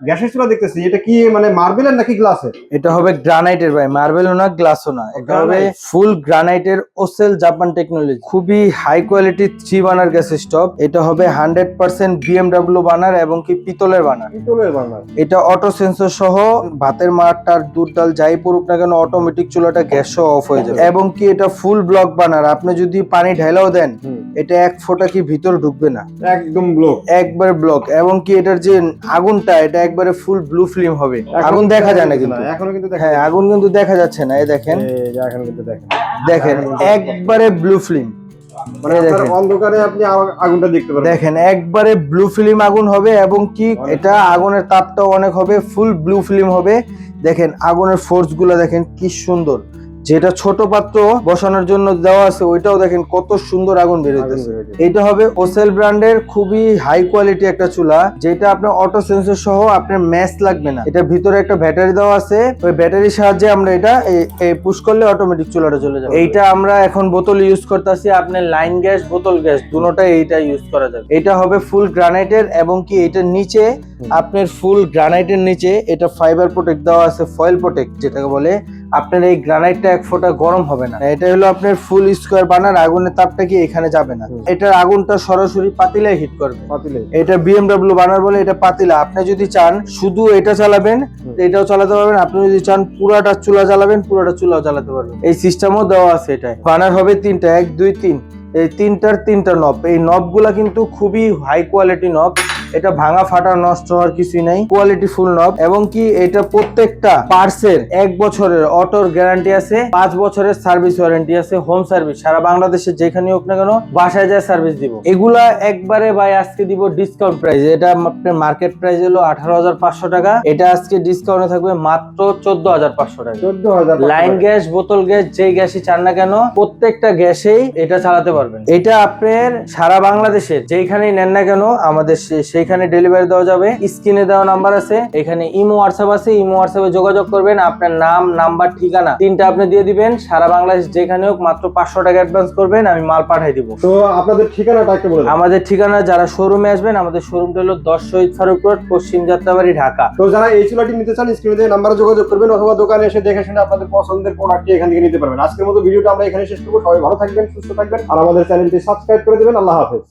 গ্যাসের চুলা দেখতেছি এটা কি মানে মার্বেলের নাকি গ্লাসের এটা হবে গ্রানাইটের ভাই মার্বেলও না গ্লাসও না। এটা হবে ফুল গ্রানাইটের ওসেল জাপান টেকনোলজি খুবই high quality three burner gas stove এটা হবে হান্ড্রেড পার্সেন্ট বিএমডাব্লিউ বানার এবং কি পিতলের বানার পিতলের বার্নার এটা অটো সেন্সর সহ ভাতের মাঠটার দুধ ডাল যাই পড়ুক না কেন অটোমেটিক চুলাটা গ্যাস সহ অফ হয়ে যাবে। এবং কি এটা ফুল ব্লক বানার আপনি যদি পানি ঢেলাও দেন এটা এক ফোঁটা কি ভিতর ঢুকবে না? একদম ব্লক একবার ব্লক এবং কি এটার যে আগুনটা এটা একবারে ফুল ব্লু ফিল্ম হবে। আগুন দেখা যায় না কিন্তু। এখনও কিন্তু দেখা হ্যাঁ আগুন কিন্তু দেখা যাচ্ছে না এই দেখেন। এখন কিন্তু দেখেন। দেখেন একবারে ব্লু ফিল্ম মানে দেখেন। অন্ধকারে আপনি আগুনটা দেখতে দেখেন একবারে ব্লু ফিল্ম আগুন হবে এবং কি এটা আগুনের তাপটাও অনেক হবে ফুল ব্লু ফিল্ম হবে। দেখেন আগুনের ফোর্সগুলো দেখেন কি সুন্দর। যেটা ছোট পাত্র বসানোর জন্য দেওয়া আছে ওইটাও দেখেন কত সুন্দর আগুন বেরোতেছে এটা হবে ওসেল ব্র্যান্ডের খুবই হাই কোয়ালিটি একটা চুলা যেটা আপনার অটো সেন্সর সহ আপনার ম্যাচ লাগবে না। এটা ভিতরে একটা ব্যাটারি দেওয়া আছে ওই ব্যাটারির সাহায্যে আমরা এটা পুশ করলে অটোমেটিক চুলাটা চলে যাবে। এইটা আমরা এখন বোতল ইউজ করতেছি আপনার লাইন গ্যাস বোতল গ্যাস দুটোটাই এইটা ইউজ করা যাবে। এটা হবে ফুল গ্রানাইটের এবং কি এটার নিচে আপনার ফুল গ্রানাইটের নিচে এটা ফাইবার প্রোটেক্ট দেওয়া আছে ফয়েল প্রোটেক্ট যেটাকে বলে আপনার এই গ্রানাইটটা এক ফোঁটা গরম হবে না। এটা হলো আপনার ফুল স্কোয়ার বানার আগুনের তাপটা কি এখানে যাবে না। এটার আগুনটা সরাসরি পাতিলায় হিট করবে। পাতিলে। এটা বিএমডব্লিউ বানার বলে এটা পাতিলা। আপনি যদি চান শুধু এটা চালাবেন এটাও চালাতে পারবেন। আপনি যদি চান পুরাটা চুলা জ্বালাবেন পুরাটা চুলাও চালাতে পারবেন। এই সিস্টেমও দেওয়া আছে এটাই বানার হবে তিনটা এক দুই তিন। এই তিনটার তিনটা নব এই নবগুলা কিন্তু খুবই হাই কোয়ালিটি নব এটা ভাঙা ফাটা নষ্ট হওয়ার কিছুই নাই কোয়ালিটি ফুল নব এবং কি এটা প্রত্যেকটা পার্সের এক বছরের অটোর গ্যারান্টি আছে পাঁচ বছরের সার্ভিস ওয়ারেন্টি আছে হোম সার্ভিস সারা বাংলাদেশে যেখানে হোক না কেন বাসায় যায় সার্ভিস দিব। এগুলা একবারে ভাই আজকে দিব ডিসকাউন্ট প্রাইস এটা আপনার মার্কেট প্রাইস হলো আঠারো হাজার পাঁচশো টাকা। এটা আজকে ডিসকাউন্টে থাকবে মাত্র চোদ্দ হাজার পাঁচশো টাকা। চোদ্দ হাজার লাইন গ্যাস বোতল গ্যাস যেই গ্যাসই চান না কেন প্রত্যেকটা গ্যাসেই এটা চালাতে পারবেন। এটা আপনার সারা বাংলাদেশের যেখানেই নেন না কেন আমাদের সে- সেইখানে ডেলিভারি দেওয়া যাবে। স্ক্রিনে দেওয়া নাম্বার আছে। এখানে ইমো হোয়াটসঅ্যাপ আছে। ইমো হোয়াটসঅ্যাপে যোগাযোগ করবেন। আপনার নাম নাম্বার ঠিকানা তিনটা আপনি দিয়ে দিবেন। সারা বাংলাদেশ যেখানে হোক মাত্র পাঁচশো টাকা অ্যাডভান্স করবেন। আমি মাল পাঠাই দিব। তো আপনাদের ঠিকানাটা একটু বলে দেন। আমাদের ঠিকানা যারা শোরুমে আসবেন আমাদের শোরুমটা হলো দশ শহীদ ফারুক রোড পশ্চিম যাত্রাবাড়ি ঢাকা। তো যারা এই চুলাটি নিতে চান স্ক্রিনে দিয়ে নাম্বারে যোগাযোগ করবেন অথবা দোকানে এসে দেখে শুনে আপনাদের পছন্দের প্রোডাক্টটি এখান থেকে নিতে পারবেন। আজকের মতো ভিডিওটা আমরা এখানে শেষ করব। সবাই ভালো থাকবেন সুস্থ থাকবেন। আর আমাদের চ্যানেলটি সাবস্ক্রাইব করে দেবেন। আল্লাহ হাফেজ।